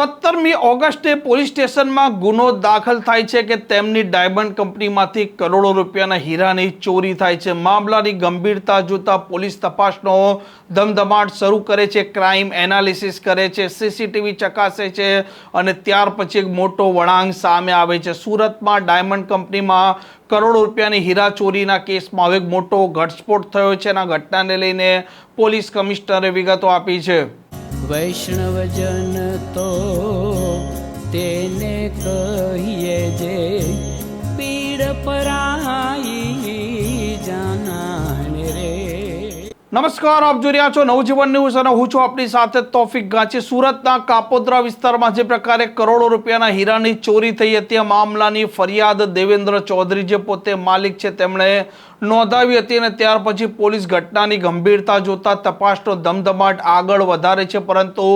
સત્તરમી ઓગસ્ટે પોલીસ સ્ટેશનમાં ગુનો દાખલ થાય છે કે તેમની ડાયમંડ કંપનીમાંથી કરોડો રૂપિયાના હીરાની ચોરી થાય છે. મામલાની ગંભીરતા જોતા પોલીસ તપાસનો ધમધમાટ શરૂ કરે છે, ક્રાઇમ એનાલિસિસ કરે છે, સીસીટીવી ચકાસે છે અને ત્યાર પછી એક મોટો વળાંક સામે આવે છે. સુરતમાં ડાયમંડ કંપનીમાં કરોડો રૂપિયાની હીરા ચોરીના કેસમાં હવે મોટો ઘટસ્ફોટ થયો છે. આ ઘટનાને લઈને પોલીસ કમિશનરે વિગતો આપી છે. વૈષ્ણવજન તો તેને કહીએ જે પીડ પરાઈ જાનાને રે. નમસ્કાર, આપ જોઈ રહ્યા છો નવજીવન ન્યૂઝ અને હું છું આપણી સાથે તોફિક ગાંચી. સુરતના કાપોદ્રા વિસ્તારમાં જે પ્રકારે કરોડો રૂપિયાના હીરાની ચોરી થઈ હતી, આ મામલાની ફરિયાદ દેવેન્દ્ર ચૌધરી જે પોતે માલિક છે, તેમણે નોંધાવી હતી અને ત્યાર પછી પોલીસ ઘટનાની ગંભીરતા જોતા તપાસનો ધમધમાટ આગળ વધારે છે, પરંતુ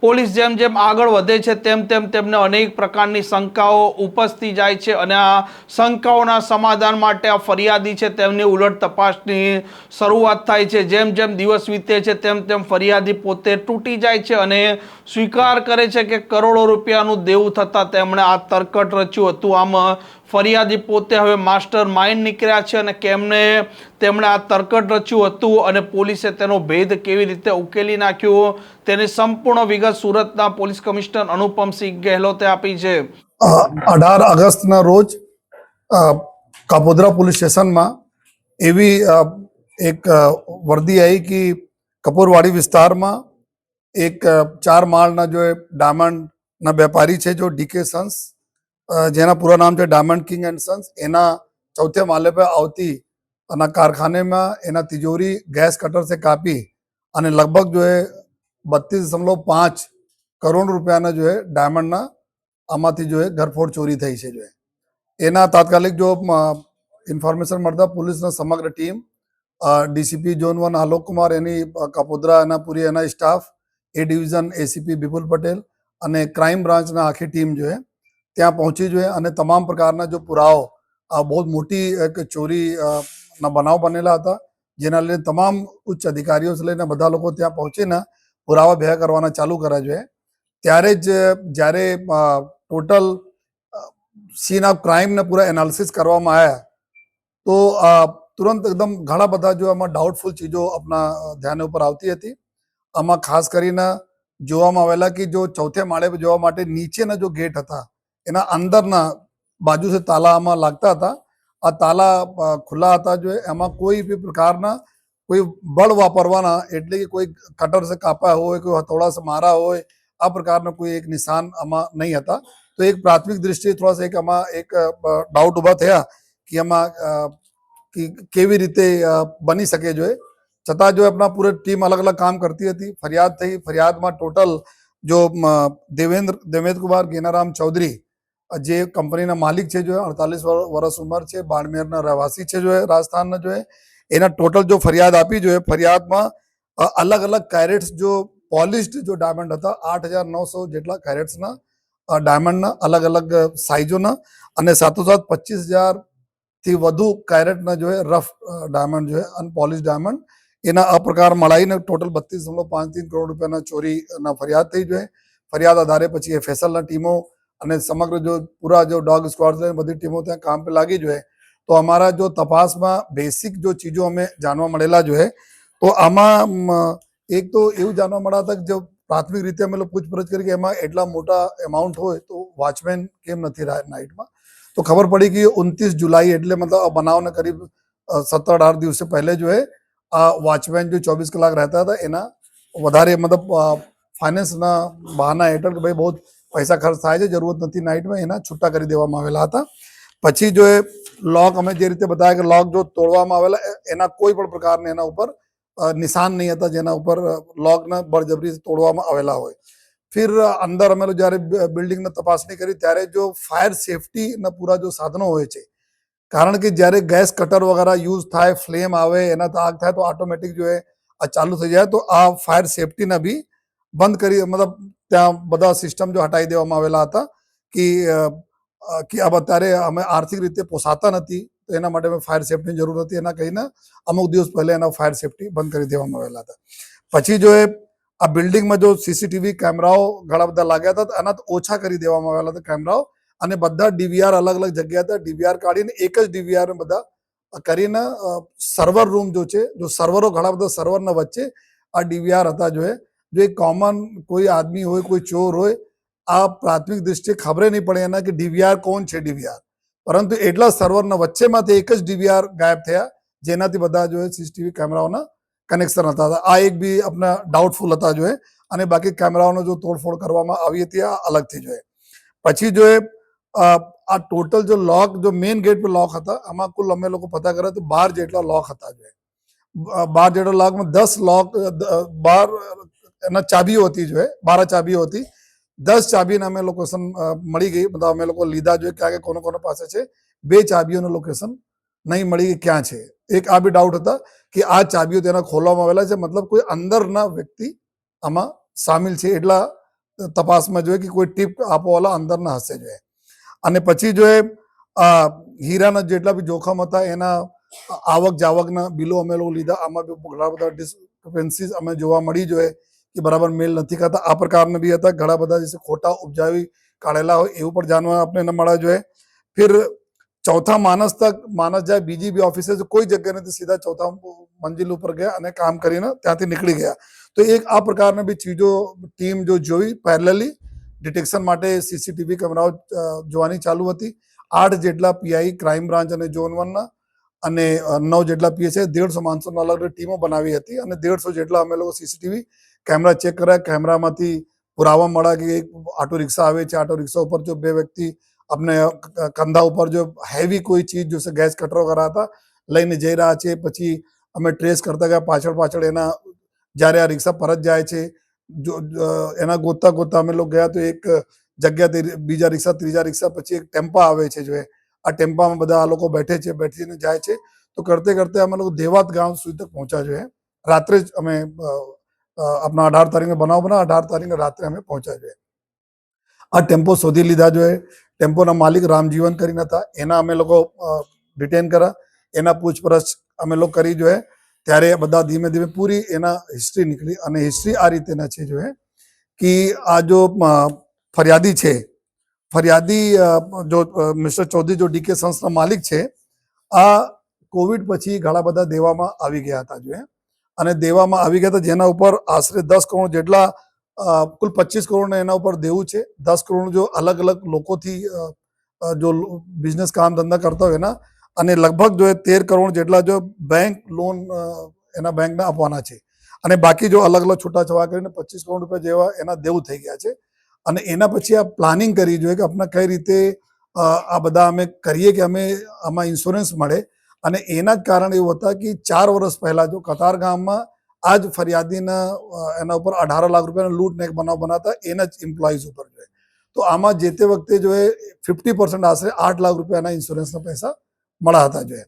પોલીસ જેમ જેમ આગળ વધે છે, તેમ તેમ તેમને અનેક પ્રકારની શંકાઓ ઉપજતી જાય છે અને આ શંકાઓના સમાધાન માટે આ ફરિયાદી છે, તેમની ઉલટ તપાસની શરૂઆત થાય છે. જેમ જેમ દિવસ વીતે છે, તેમ તેમ ફરિયાદી પોતે તૂટી જાય છે અને સ્વીકાર કરે છે કે કરોડો રૂપિયાનું દેવું થતાં તેમણે આ તરકટ રચ્યું હતું. આમ ફરિયાદી પોતે હવે માસ્ટર માઇન્ડ નીકળ્યા છે અને કેમને તેમણે આ તરકટ રચ્યું હતું અને પોલીસે તેનો ભેદ કેવી રીતે ઉકેલી નાખ્યો, તેની સંપૂર્ણ વિગત સુરતના પોલીસ કમિશનર અનુપમસિંહ ગેહલોતે આપી છે. અઢાર ઓગસ્ટના રોજ કાપોદરા પોલીસ સ્ટેશનમાં એવી એક વર્દી આવી કે કપૂરવાડી વિસ્તારમાં એક ચાર માળના જો ડાયમંડના વેપારી છે, જો ડીકે સન્સ જેના પૂરા નામ છે ડાયમંડ કિંગ એન્ડ સન્સ એના ચૌથે માલે પર આવતી અને કારખાનેમાં એના તિજોરી ગેસ કટર से કાપી અને લગભગ જો એ બત્રીસ દશમલવ પાંચ કરોડ રૂપિયાના જો એ ડાયમંડના આમાંથી જો એ ઘરફોડ ચોરી થઈ છે જો. એના તાત્કાલિક જો ઇન્ફોર્મેશન મળતા પોલીસના સમગ્ર team DCP zone one Alok Kumar એની કપોદરા, એના પૂરી એના staff A division ACP Vipul Patel અને ક્રાઇમ બ્રાન્ચના આખી ટીમ જો એ ત્યાં પહોંચી જોઈએ અને તમામ પ્રકારના જો પુરાવો બહુ મોટી એક ચોરી ના બનાવ બનેલા હતા, જેના લઈને તમામ ઉચ્ચ અધિકારીઓ લઈને બધા લોકો ત્યાં પહોંચીને પુરાવા ભેગા કરવાના ચાલુ કર્યા જોઈએ ત્યારે જ જ્યારે ટોટલ સીન ઓફ ક્રાઇમને પૂરા એનાલિસિસ કરવામાં આવ્યા, તો તુરંત એકદમ ઘણા બધા જો આમાં ડાઉટફુલ ચીજો આપણા ધ્યાન ઉપર આવતી હતી. આમાં ખાસ કરીને જોવામાં આવેલા કે જો ચોથે માળે જોવા માટે નીચેના જો ગેટ હતા એના અંદરના બાજુ છે તાલા આમાં લાગતા હતા. આ તાલા ખુલ્લા હતા જો એમાં કોઈ બી પ્રકારના કોઈ બળ વાપરવાના, એટલે કે કોઈ કટર સે કાપ્યા હોય, કોઈ હથોડા સે મારા હોય, આ પ્રકારના કોઈ એક નિશાન આમાં નહીં હતા. તો એક પ્રાથમિક દ્રષ્ટિએ થોડા એક આમાં એક ડાઉટ ઊભા થયા કે આમાં કેવી રીતે બની શકે જો છતાં જો આપણા પૂરી ટીમ અલગ અલગ કામ કરતી હતી, ફરિયાદ થઈ, ફરિયાદમાં ટોટલ જો દેવેન્દ્ર દેવેન્દ્ર કુમાર ગેનારામ ચૌધરી જે કંપનીના માલિક છે, જો અડતાલીસ વર્ષ ઉંમર છે, બાડમેરના રહેવાસી છે, જો એ રાજસ્થાનના, જો એના ટોટલ જો ફરિયાદ આપી જોઈએ ફરિયાદમાં અલગ અલગ કેરેટ્સ જો પોલિશ્ડ જો ડાયમંડ હતા, આઠ હજાર નવસો જેટલા કેરેટ્સના ડાયમંડના અલગ અલગ સાઇઝોના અને સાથોસાથ પચીસ હજારથી વધુ કેરેટના જો રફ ડાયમંડ જો અનપોલિશ ડાયમંડ એના આ પ્રકાર મળાઈને ટોટલ બત્રીસ દશમલવ પાંચ ત્રણ કરોડ રૂપિયાના ચોરીના ફરિયાદ થઈ જોઈએ ફરિયાદ આધારે પછી એ ફેસલના ટીમો અને સમગ્ર જો પૂરા જો ડોગ સ્ક્વોડ છે બધી ટીમો ત્યાં કામ પર લાગી જોઈએ તો અમારા જો તપાસમાં બેસિક જો ચીજો અમે જાણવા મળેલા જોઈએ તો આમાં એક તો એવું જાણવા મળ્યા હતા કે જો પ્રાથમિક રીતે અમે પૂછપરછ કરી કે એમાં એટલા મોટા એમાઉન્ટ હોય તો વોચમેન કેમ નથી રહ્યા નાઇટમાં તો ખબર પડી કે ઉનતીસ જુલાઈ એટલે મતલબ બનાવને કરીબ સત્તર અઢાર દિવસે પહેલે જો હે આ વોચમેન જો ચોવીસ કલાક રહેતા હતા, એના વધારે મતલબ ફાઇનાન્સના બહાના હેઠળ કે ભાઈ બહુ પૈસા ખર્ચ થાય છે, જરૂરત નથી નાઇટમાં, એના છૂટા કરી દેવામાં આવેલા હતા. પછી જો એ લોક અમે જે રીતે બતાવ્યા કે લોક જો તોડવામાં આવેલા એના કોઈ પણ પ્રકારના એના ઉપર નિશાન નહીં હતા જેના ઉપર લોકને બળજબરી તોડવામાં આવેલા હોય. ફિર અંદર અમે જ્યારે બિલ્ડિંગને તપાસણી કરી, ત્યારે જો ફાયર સેફટીના પૂરા જો સાધનો હોય છે, કારણ કે જ્યારે ગેસ કટર વગેરે યુઝ થાય, ફ્લેમ આવે, એના આગ થાય, તો ઓટોમેટિક જો એ આ ચાલુ થઈ જાય, તો આ ફાયર સેફટીને બી બંધ કરી, મતલબ ત્યાં બધા સિસ્ટમ જો હટાવી દેવામાં આવેલા હતા કે કે अब અત્યારે અમે આર્થિક રીતે પોસાતા નથી, તો એના માટે ફાયર સેફટીની જરૂર હતી. એના કહીને અમુક દિવસ પહેલા એના ફાયર સેફટી બંધ કરી દેવામાં આવેલા હતા. પછી જો એ, આ બિલ્ડિંગમાં જો સીસીટીવી કેમેરાઓ ઘણા બધા લાગ્યા હતા એના ઓછા કરી દેવામાં આવેલા હતા કેમેરાઓ, અને બધા ડીવીઆર અલગ અલગ જગ્યા હતા. ડીવીઆર કાઢીને એક જ ડીવીઆર બધા કરીને સર્વર રૂમ જો છે, જો સર્વરો ઘણા બધા સર્વરના વચ્ચે આ ડીવીઆર હતા જો એ જો એક કોમન કોઈ આદમી હોય, કોઈ ચોર હોય, આ પ્રાથમિક દ્રષ્ટિએ ખબર નહીં પડે એના કે ડીવીઆર કોણ છે ડીવીઆર. પરંતુ એટલા સર્વરના વચ્ચેમાંથી એક જ ડીવીઆર ગાયબ થયા, જેનાથી બધા જો સીસીટીવી કેમેરાઓના કનેક્શન હતા. આ એક બી આપણા ડાઉટફુલ હતા જોઈએ અને બાકી કેમેરાઓનો જો તોડફોડ કરવામાં આવી હતી, આ અલગથી જોઈએ પછી જો એ આ ટોટલ જો લોક જો મેઇન ગેટ પર લોક હતા, આમાં કુલ અમે લોકો પતા કર્યા તો બાર જેટલા લોક હતા જોઈએ બાર જેટલા લોકમાં દસ લોક બાર એના ચાબીઓ હતી જો બારા ચાબીઓ હતી. દસ ચાબીને અમે લોકેશન મળી ગઈ. બધા અમે લોકો લીધા જોઈએ ક્યાં કે કોનો કોનો પાસે છે. બે ચાબીઓનું લોકેશન નહીં મળી ગઈ, ક્યાં છે? એક આ બી ડાઉટ હતા કે આ ચાબીઓ તેના ખોલવામાં આવેલા છે. મતલબ કોઈ અંદરના વ્યક્તિ આમાં સામેલ છે એટલા તપાસમાં જોઈએ કે કોઈ ટીપ આપવાવાળા અંદરના હશે જોઈએ અને પછી જો હીરાના જેટલા બી જોખમ હતા, એના આવક જાવકના બિલો અમે લોકો લીધા. આમાં બી ઘણા બધા ડિસ્ક્રિપન્સીસ અમે જોવા મળી જોઈએ કે બરાબર મેલ નથી કરતા આ પ્રકારના બી હતા. ઘણા બધા જે ખોટા ઉપજાવી કાઢેલા હોય એવું પણ જાણવા આપણે ન મળવા જોઈએ. ફિર ચોથા માણસ તક માણસ જાય બીજી બી ઓફિસે કોઈ જગ્યા નથી. સીધા ચોથા મંજિલ ઉપર ગયા અને કામ કરીને ત્યાંથી નીકળી ગયા. તો એક આ પ્રકારની બી ચીજો, ટીમ જો જોઈ પેરેલલી ડિટેક્શન માટે સીસીટીવી કેમેરાઓ જોવાની ચાલુ હતી. આઠ જેટલા પીઆઈ ક્રાઇમ બ્રાન્ચ અને ઝોન વનના અને નવ જેટલા પીએસઆઈ દેડસો માણસોનો અલગ ટીમો બનાવી હતી અને દેડસો જેટલા અમે લોકો સીસીટીવી કેમેરા ચેક કર્યા, કેમેરામાંથી પુરાવા મળ્યા કે એક ઓટો રિક્ષા આવે છે આટો રિક્ષા ઉપર જો બે વ્યક્તિ અમને કંધા ઉપર જો હેવી કોઈ ચીજ જોશે ગેસ કટરો કરાતા હતા, લઈને જઈ રહ્યા છે. પછી અમે ટ્રેસ કરતા ગયા, પાછળ પાછળ એના જ્યારે આ રિક્ષા પરત જાય છે, જો એના ગોતતા ગોતતા અમે લોકો ગયા તો એક જગ્યાથી બીજા રિક્ષા, ત્રીજા રિક્ષા પછી એક ટેમ્પા આવે છે જો આ ટેમ્પામાં બધા આ લોકો બેઠે છે, બેઠીને જાય છે. તો કરતે કરતે અમે લોકો દેવાત ગામ સુધી તક પહોંચ્યા છે રાત્રે જ અમે આપણા અઢાર તારીખે બનાવ બના અઢાર તારીખે રાત્રે અમે પહોંચ્યા જોઈએ આ ટેમ્પો શોધી લીધા જોઈએ ટેમ્પોના માલિક રામજીવન કરીને હતા. એના અમે લોકો ડિટેન કર્યા. એના પૂછપરછ અમે લોકો કરી જોઈએ ત્યારે બધા ધીમે ધીમે પૂરી એના હિસ્ટ્રી નીકળી અને હિસ્ટ્રી આ રીતેના છે જોઈએ કે આ જો ફરિયાદી છે, ફરિયાદી જો મિસ્ટર ચૌધરી જો ડીકે સંસ્થના માલિક છે, આ કોવિડ પછી ઘણા બધા દેવામાં આવી ગયા હતા જોઈએ અને દેવામાં આવી ગયા હતા જેના ઉપર આશરે દસ કરોડ જેટલા કુલ પચીસ કરોડ એના ઉપર દેવું છે. દસ કરોડ જો અલગ અલગ લોકોથી જો બિઝનેસ કામ ધંધા કરતા હોય એના, અને લગભગ જો તેર કરોડ જેટલા જો બેંક લોન એના બેંકને આપવાના છે. અને બાકી જો અલગ અલગ છૂટાછવા કરીને પચીસ કરોડ રૂપિયા જેવા એના દેવું થઈ ગયા છે. અને એના પછી આ પ્લાનિંગ કરી જોઈએ કે આપણે કઈ રીતે આ બધા અમે કરીએ કે અમે આમાં ઇન્સ્યોરન્સ મળે. અને એના જ કારણે એવું હતા કે ચાર વર્ષ પહેલા જો કતાર ગામમાં આ જ ફરિયાદીના એના ઉપર અઢાર લાખ રૂપિયાનો લૂંટ ને બનાવ બનાવતા એના જ એમ્પ્લોઈઝ ઉપર જોઈએ તો આમાં જે તે વખતે જો એ ફિફ્ટી પર્સન્ટ આશરે આઠ લાખ રૂપિયાના ઇન્સ્યોરન્સના પૈસા મળ્યા હતા જોઈએ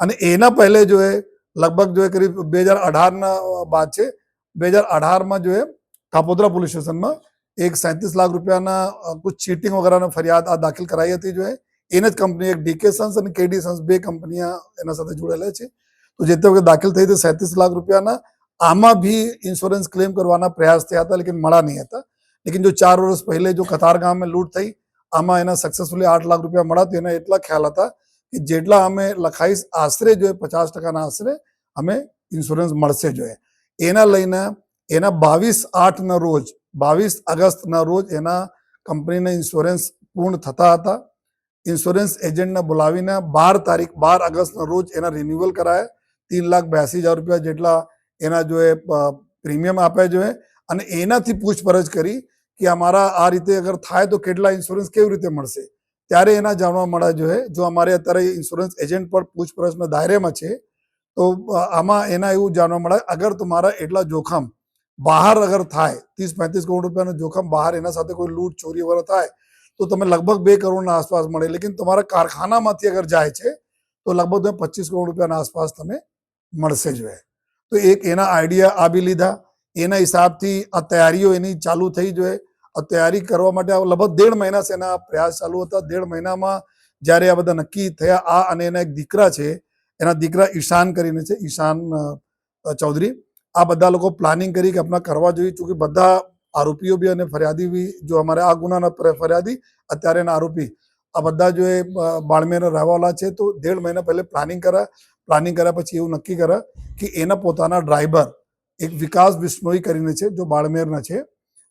અને એના પહેલે જો એ, લગભગ જો એ કરીબ બે હજાર અઢારના બાદ છે, બે હજાર અઢારમાં જો એ કાપોદ્રા પોલીસ સ્ટેશનમાં એક સેંત્રીસ લાખ રૂપિયાના કુછ ચીટિંગ વગેરેના ફરિયાદ આ દાખલ કરાઈ હતી જો એ. એને જ કંપની એક ડીકે સન્સ અને કેડી સન્સ બે કંપનીઓ એના સાથે જોડેલા છે. તો જે તે વખતે દાખલ થઈ હતી સેંત્રીસ લાખ રૂપિયાના આમાં ભી ઇન્સ્યોરન્સ ક્લેમ કરવાના પ્રયાસ થયા હતા, લેકિન મળ્યા નહીં હતા. લેકિન જો ચાર વર્ષ પહેલે જો કતાર ગામ લૂંટ થઈ, આમાં એના સક્સેસફુલી આઠ લાખ રૂપિયા મળ્યા તો એના એટલા ખ્યાલ હતા કે જેટલા અમે લખાઈશ, આશરે જો પચાસ ટકાના આશરે અમે ઇન્સ્યોરન્સ મળશે જોઈએ એના લઈને એના બાવીસ આઠના રોજ, બાવીસ ઓગસ્ટના રોજ એના કંપનીના ઇન્સ્યોરન્સ પૂર્ણ થતા હતા. ઇન્સ્યોરન્સ એજન્ટને બોલાવીને બાર તારીખ, બાર ઓગસ્ટના રોજ એના રિન્યુઅલ કરાય. તીન લાખ બ્યાસી હજાર રૂપિયા જેટલા એના જો પ્રીમિયમ આપ્યા જોઈએ. અને એનાથી પૂછપરછ કરી કે અમારા આ રીતે અગર થાય તો કેટલા ઇન્સ્યોરન્સ કેવી રીતે મળશે. ત્યારે એના જાણવા મળ્યા જોઈએ. જો અમારે અત્યારે ઇન્સ્યોરન્સ એજન્ટ પર પૂછપરછના દાયરામાં છે, તો આમાં એના એવું જાણવા મળે, અગર તમારા એટલા જોખમ બહાર અગર થાય, ત્રીસ પાંત્રીસ કરોડ રૂપિયાનું જોખમ બહાર એના સાથે કોઈ લૂંટ ચોરી વગેરે થાય તો તમે લગભગ બે કરોડના આસપાસ મળે. લેકિન તમારા કારખાનામાંથી અગર જાય છે, તો લગભગ તમે પચીસ કરોડ રૂપિયાના આસપાસ તમે મળશે જ હોય તો એક એના આઈડિયા આ બી લીધા. એના હિસાબથી આ તૈયારીઓ એની ચાલુ થઈ જોઈએ આ તૈયારી કરવા માટે લગભગ દેઢ મહિના છે એના પ્રયાસ ચાલુ હતા. દેઢ મહિનામાં જ્યારે આ બધા નક્કી થયા, આ અને એના એક દીકરા છે, એના દીકરા ઈશાન કરીને છે, ઈશાન ચૌધરી. આ બધા લોકો પ્લાનિંગ કરી કે આપણા કરવા જોઈએ ચૂંકિ બધા આરોપીઓ બી અને ફરિયાદી બી, જો અમારે આ ગુનાના ફરિયાદી, અત્યારે એના આરોપી. આ બધા જો એ બાળમેરના રહેવાવાળા છે, તો દેઢ મહિના પહેલે પ્લાનિંગ કર્યા પ્લાનિંગ કર્યા પછી એવું નક્કી કર્યા કે એના પોતાના ડ્રાઈવર, એક વિકાસ બિશ્નોઈ કરીને છે, જો બાળમેરના છે,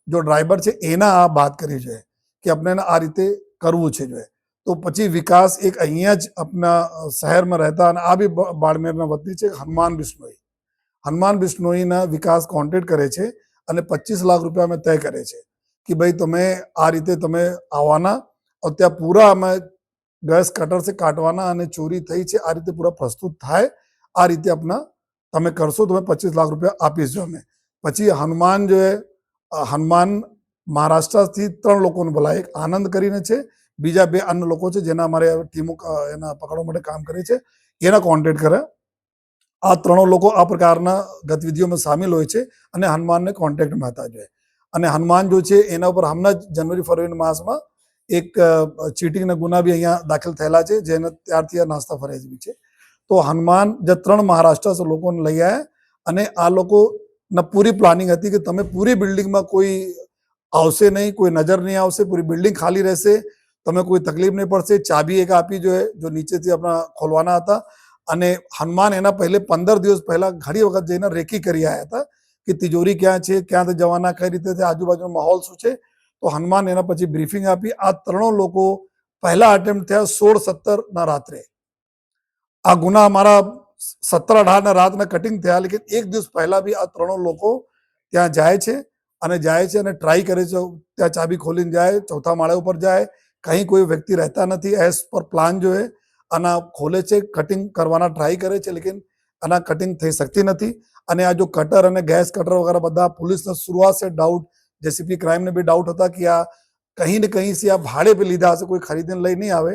જો ડ્રાઈવર છે, એના આ વાત કરી છે, કે આપણે આ રીતે કરવું છે, જો તો પછી વિકાસ એક અહીંયા જ આપણા શહેરમાં રહેતા અને આ બી, બાળમેરના વતની છે, હનુમાન બિશ્નોઈ. હનુમાન બિશ્નોઈના વિકાસ કોન્ટેક્ટ કરે છે અને પચીસ લાખ રૂપિયા અમે તય કરીએ છીએ કે ભાઈ તમે આ રીતે તમે આવવાના અને ત્યાં પૂરા અમે ગેસ કટરથી કાઢવાના અને ચોરી થઈ છે, આ રીતે પૂરા પ્રસ્તુત થાય, આ રીતે આપના તમે કરશો તમે પચીસ લાખ રૂપિયા આપીશું અમે. પછી હનુમાન જે હનુમાન મહારાષ્ટ્રથી ત્રણ લોકોને બોલાય એક આનંદ કરીને છે, બીજા બે અન્ય લોકો છે જેના અમારે ટીમો એના પકડવા માટે કામ કરે છે, એના કોન્ટેક્ટ કરે. આ ત્રણો લોકો આ પ્રકારના ગતિવિધિઓમાં સામેલ હોય છે અને હનુમાનને કોન્ટેક્ટમાં હતા જોઈએ અને હનુમાન જો છે એના ઉપર હમણાં જ જનવરી ફરવરી માસમાં એક ચીટિંગના ગુના બી અહીંયા દાખલ થયેલા છે, જેને ત્યારથી આ નાસ્તા બી છે. તો હનુમાન જે ત્રણ મહારાષ્ટ્ર લોકોને લઈ આવ્યા અને આ લોકોના પૂરી પ્લાનિંગ હતી કે તમે પૂરી બિલ્ડિંગમાં કોઈ આવશે નહીં, કોઈ નજર નહીં આવશે, પૂરી બિલ્ડિંગ ખાલી રહેશે, તમે કોઈ તકલીફ નહીં પડશે, ચાબી એક આપી જોઈએ જો નીચેથી આપણા ખોલવાના હતા અને હનુમાન એના પહેલે પંદર દિવસ પહેલા ઘણી વખત જઈને રેકી કરી આવ્યા હતા કે તિજોરી ક્યાં છે ક્યાંથી જવાના, કઈ રીતે આજુબાજુનો માહોલ શું છે. તો હનુમાન એના પછી બ્રીફિંગ આપી. આ ત્રણો લોકો પહેલા અટેમ્પ્ટ થયા સોળ સત્તર ના રાત્રે. આ ગુના અમારા સત્તર અઢાર ના રાતના કટિંગ થયા, લેકિન એક દિવસ પહેલા બી આ ત્રણો લોકો ત્યાં જાય છે અને જાય છે અને ટ્રાય કરે છે. ત્યાં ચાબી ખોલીને જાય, ચોથા માળા ઉપર જાય કहीं કોઈ વ્યક્તિ રહેતા નથી એઝ પર પ્લાન જોઈએ આના ખોલે છે કટિંગ કરવાના ટ્રાય કરે છે, લેકિન આના કટિંગ થઈ શકતી નથી. અને આ જો કટર અને ગેસ કટર વગેરે બધા પોલીસને શરૂઆત છે ડાઉટ જેસીપી ક્રાઇમને બી ડાઉટ હતા કે આ કहीं ને કहीं આ ભાડે પર લીધા હશે, કોઈ ખરીદીને લઈ નહીં આવે.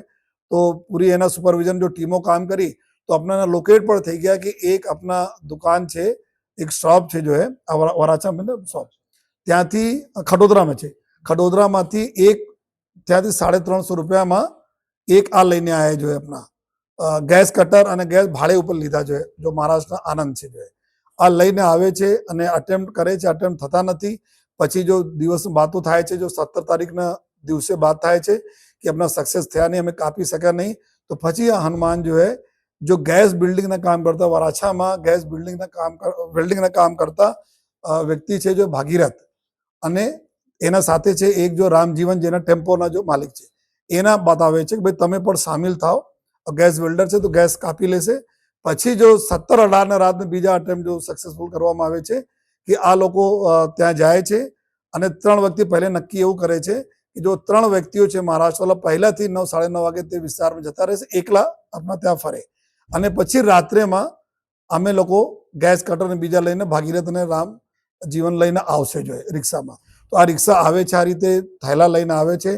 તો પૂરી એના સુપરવિઝન જો ટીમો કામ કરી, તો આપણાના લોકેટ પણ થઈ ગયા કે એક આપણા દુકાન છે, એક શોપ છે જો એ વરાછા મતલબ શોપ ત્યાંથી ખડોદરામાં છે. ખડોદરામાંથી એક, ત્યાંથી સાડે ત્રણસો રૂપિયામાં એક આ લઈને આવ્યા જોઈએ આપણા. ગેસ કટર અને ગેસ ભાડે ઉપર લીધા જોઈએ, જો મહારાષ્ટ્રના આનંદ છે જોઈએ. આ લઈને આવે છે અને અટેમ્પ્ટ કરે છે અટેમ્પ્ટ થતા નથી. પછી જો દિવસ બાતો થાય છે, જો સત્તર તારીખના દિવસે બાત થાય છે કે આપણા સક્સેસ થયા નહીં, અમે કાપી શક્યા નહીં, તો પછી આ હનુમાન જો હે, જો ગેસ બિલ્ડિંગના કામ કરતા, વરાછામાં ગેસ બિલ્ડિંગના કામ બિલ્ડિંગના કામ કરતા વ્યક્તિ છે જો ભાગીરથ. અને એના સાથે છે એક જો રામજીવન, જેના ટેમ્પોના જો માલિક છે. એના બતાવે છે કે ભાઈ તમે પણ સામેલ થાઓ. ગેસ વેલ્ડર છે તો ગેસ કાપી લેશે. પછી જો સત્તર અઢારના રાતને બીજા અટેમ્પ જો સક્સેસફુલ કરવામાં આવે છે કે આ લોકો ત્યાં જાય છે અને ત્રણ વ્યક્તિ પહેલે નક્કી એવું કરે છે કે જો ત્રણ વ્યક્તિઓ છે મહારાષ્ટ્રવાળા પહેલાથી નવ, સાડા નવ વાગે તે વિસ્તારમાં જતા રહેશે, એકલા આપણા ત્યાં ફરે. અને પછી રાત્રેમાં અમે લોકો ગેસ કટર અને બીજા લઈને ભાગીરથ અને રામ જીવન લઈને આવશે જોઈએ રિક્ષામાં. તો આ રિક્ષા આવે છે આ રીતે થેલા લઈને આવે છે.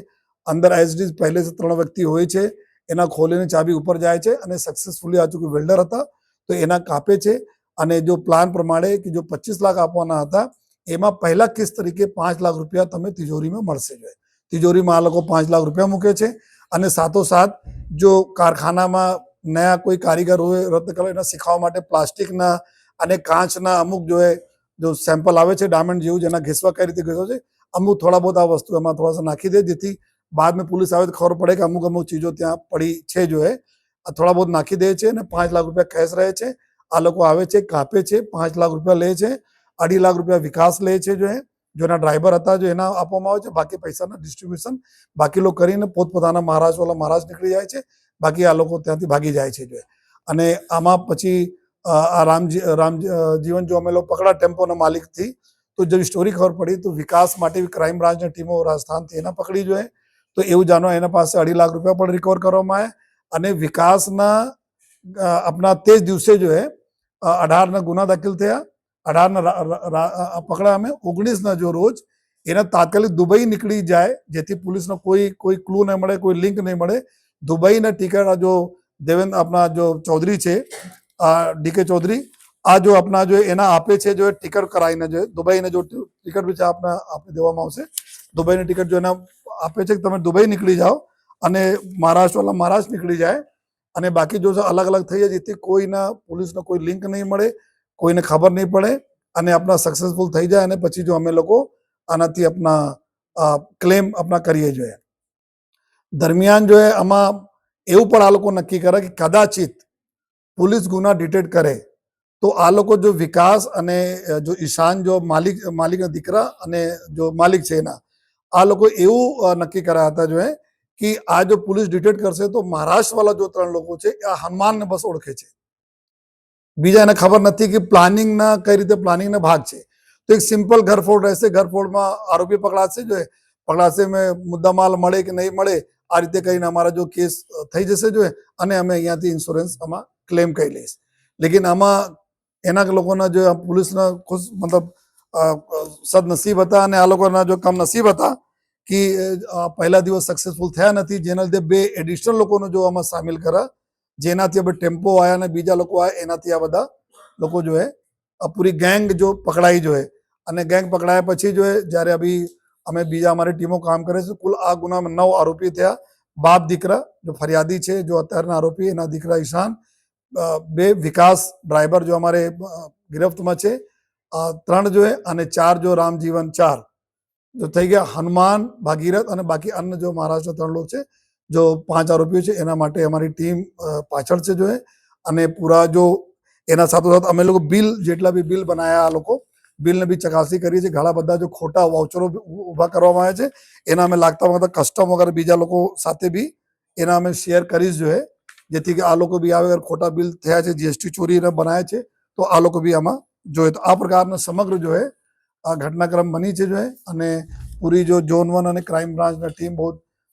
અંદર એસડી પહેલેથી ત્રણ વ્યક્તિ હોય છે, એના ખોલીને ચાબી ઉપર જાય છે અને સક્સેસફુલી આ ચૂંકಿ વેલ્ડર હતા, તો એના કાપે છે. અને જો પ્લાન પ્રમાણે કે જો પચીસ લાખ આપવાના હતા, એમાં પહેલા કિસ્ત તરીકે પાંચ લાખ રૂપિયા તમે તિજોરીમાં મળશે જોઈએ. તિજોરીમાં આ લોકો પાંચ લાખ રૂપિયા મૂકે છે અને સાથોસાથ જો કારખાનામાં નયા કોઈ કારીગર હોય, રદ કરો એના શીખવા માટે પ્લાસ્ટિકના અને કાચના અમુક જો એ, જો સેમ્પલ આવે છે ડાયમંડ જેવું જેના ઘેસવા કઈ રીતે ઘેસો છે, અમુક થોડા બહુ આ વસ્તુ એમાં થોડા નાખી દે, જેથી बाद में पुलिस આવે તો ખબર પડે કે અમુક અમુક ચીજો ત્યાં પડી છે જો એ આ થોડા બહુ નાખી દે છે અને પાંચ લાખ રૂપિયા કેશ રહે છે આ લોકો આવે છે કાપે છે પાંચ લાખ રૂપિયા લે છે અઢી લાખ રૂપિયા વિકાસ લે છે જો એ જેના ડ્રાઈવર હતા જો એના આપવામાં આવે છે બાકી પૈસાના ડિસ્ટ્રીબ્યુશન બાકી લોકો કરીને પોતપોતાના મહારાષ્ટ્ર વાળા મહારાષ્ટ્ર નીકળી જાય છે બાકી આ લોકો ત્યાંથી ભાગી જાય છે જો એ. અને આમાં પછી અ, આ રામજી રામ જીવન જો અમે લોકો પકડા ટેમ્પોના માલિકથી તો જેવી સ્ટોરી ખબર પડી તો વિકાસ માટે ક્રાઇમ બ્રાન્ચની ટીમો રાજસ્થાનથી એના પકડી જોઈએ તો એવું જાણવા એના પાસે અઢી લાખ રૂપિયા પણ રિકવર કરવામાં આવ્યા અને વિકાસના આપના તે જ દિવસે જો એ અઢારના ગુના દાખલ થયા. અઢારના પકડા અમે. ઓગણીસના જો રોજ એના તાત્કાલિક દુબઈ નીકળી જાય, જેથી પોલીસનો કોઈ કોઈ ક્લુ નહીં મળે, કોઈ લિંક નહીં મળે. દુબઈના ટિકિટ આ જો દેવેન્દ્ર આપણા જો ચૌધરી છે ડીકે ચૌધરી, આ જો આપણા જો એના આપે છે, જો ટિકિટ કરાવીને જો દુબઈને જો ટિકિટ છે, આપના, આપને દેવામાં આવશે. દુબઈની ટિકિટ જો એના આપે છે કે તમે દુબઈ નીકળી જાઓ અને મહારાષ્ટ્રવાળા મહારાષ્ટ્ર નીકળી જાય અને બાકી જો અલગ અલગ થઈ જાય, જેથી કોઈના પોલીસનો કોઈ લિંક નહીં મળે, કોઈને ખબર નહીં પડે અને આપણા સક્સેસફુલ થઈ જાય અને પછી જો અમે લોકો આનાથી આપણા ક્લેમ આપણા કરીએ જોઈએ. દરમિયાન જો આમાં એવું પણ આ લોકો નક્કી કરે કે કદાચિત પોલીસ ગુના ડિટેક્ટ કરે, તો આ લોકો જો વિકાસ અને જો ઈશાન જો માલિક, માલિકના દીકરા અને જો માલિક છે એના આ લોકો એવું નક્કી કર્યા હતા જો કે આ જો પોલીસ ડિટેક્ટ કરશે તો મહારાષ્ટ્રવાળા જો ત્રણ લોકો છે આ હનુમાનને બસ ઓળખે છે. બીજા એને ખબર નથી કે પ્લાનિંગના કઈ રીતે પ્લાનિંગના ભાગ છે. તો એક સિમ્પલ ઘરફોડ રહેશે, ઘરફોડમાં આરોપી પકડાશે જો પકડાશે મેં મુદ્દામાલ મળે કે નહીં મળે, આ રીતે કરીને અમારા જો કેસ થઈ જશે જો અને અમે અહીંયાથી ઇન્સ્યોરન્સ આમાં ક્લેમ કરી લઈશ. લેકિન આમાં એના લોકોના જો પોલીસના મતલબ સદનસીબ હતા અને આ લોકોના જો કમ નસીબ હતા કે પહેલા દિવસ સક્સેસફુલ થયા નથી, જેના લીધે બે એડિશનલ લોકોનો જો આમાં સામેલ કર્યા, જેનાથી હવે ટેમ્પો આવ્યા અને બીજા લોકો આવ્યા એનાથી આ બધા લોકો જો હે પૂરી ગેંગ જો પકડાઈ જો અને ગેંગ પકડાયા પછી જો જ્યારે અભી અમે બીજા અમારી ટીમો કામ કરે છે, કુલ આ ગુનામાં નવ આરોપી થયા. બાપ દીકરા જો ફરિયાદી છે, જો અત્યારના આરોપી, એના દીકરા ઈશાન બે વિકાસ ડ્રાઈવર જો અમારે ગિરફ્તમાં છે. ત્રણ જોઈએ અને ચાર જો રામજીવન ચાર. જો થઈ ગયા હનુમાન, ભાગીરથ અને બાકી અન્ય જો મહારાષ્ટ્ર ત્રણ લોકો છે, જો પાંચ આરોપીઓ છે, એના માટે અમારી ટીમ પાછળ છે જોએ અને પૂરા જો એના સાથોસાથ અમે લોકો બિલ, જેટલા બી બિલ બનાયા આ લોકો, બિલને બી ચકાસણી કરીએ છીએ. ઘણા બધા જો ખોટા વાઉચરો ઊભા કરવામાં આવ્યા છે, એના અમે લાગતા વખતે કસ્ટમ વગર બીજા લોકો સાથે બી એના અમે શેર કરીશ જોઈએ જેથી કે આ લોકો બી આવે ખોટા બિલ થયા છે, જીએસટી ચોરીને બનાવ્યા છે, તો આ લોકો બી આમાં જોઈએ તો આ પ્રકારના સમગ્ર જો હે, આ ઘટનાક્રમ બની છે જો હે, અને પૂરી જો ઝોન વન અને ક્રાઇમ બ્રાન્ચના ટીમ બહુ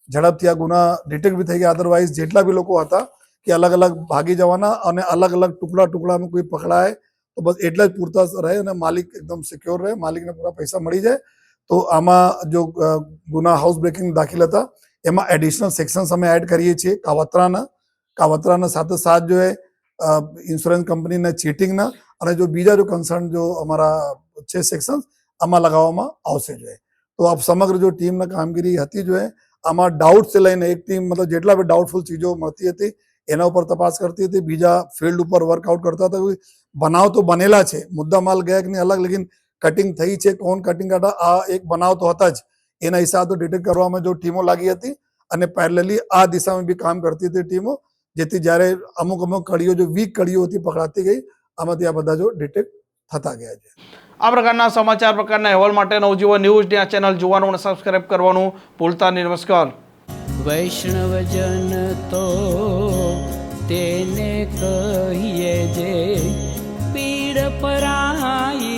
ઝડપથી આ ગુના ડિટેક્ટ બી થઈ ગયા. અદરવાઇઝ જેટલા બી લોકો હતા કે અલગ અલગ ભાગી જવાના અને અલગ અલગ ટુકડા ટુકડામાં કોઈ પકડાય, તો બસ એટલા જ પૂરતા રહે અને માલિક એકદમ સિક્યોર રહે, માલિકને પૂરા પૈસા મળી જાય. તો આમાં જો ગુના હાઉસ બ્રેકિંગ દાખલ હતા, એમાં એડિશનલ સેક્શન્સ અમે એડ કરીએ છીએ. કાવતરાના કાવતરાના સાથે સાથ જો એ ઇન્સ્યોરન્સ કંપનીના ચીટિંગના અને જો બીજા જો કન્સર્ન જો અમારા છે સેક્શન્સ આમાં લગાવવામાં આવશે જોઈએ. તો આ સમગ્ર જો ટીમના કામગીરી હતી જો એ આમાં ડાઉટથી લઈને એક ટીમ મતલબ જેટલા બી ડાઉટફુલ ચીજો મળતી હતી, એના ઉપર તપાસ કરતી હતી. બીજા ફિલ્ડ ઉપર વર્કઆઉટ કરતા હતા. બનાવ તો બનેલા છે. મુદ્દા માલ ગયા કે નહીં અલગ, લેકિન કટિંગ થઈ છે. કોણ કટિંગ કરતા આ એક બનાવ તો હતા જ. એના હિસાબે ડિટેક્ટ કરવામાં જો ટીમો લાગી હતી અને પેરેલલી આ દિશામાં બી કામ કરતી હતી ટીમો. જેથી જ્યારે અમુક અમુક કડીઓ જો વીક કડીઓ હતી પકડાતી ગઈ આમાંથી આ બધા જો ડિટેક્ટ થતા ગયા છે આ પ્રકારના સમાચાર પ્રકારના અહેવાલ માટે નવજીવન ન્યૂઝની આ ચેનલ જોવાનું અને સબસ્ક્રાઇબ કરવાનું ભૂલતા નહીં નમસ્કાર વૈષ્ણવજન તો તેને કહીએ જે પીડ પરાઈ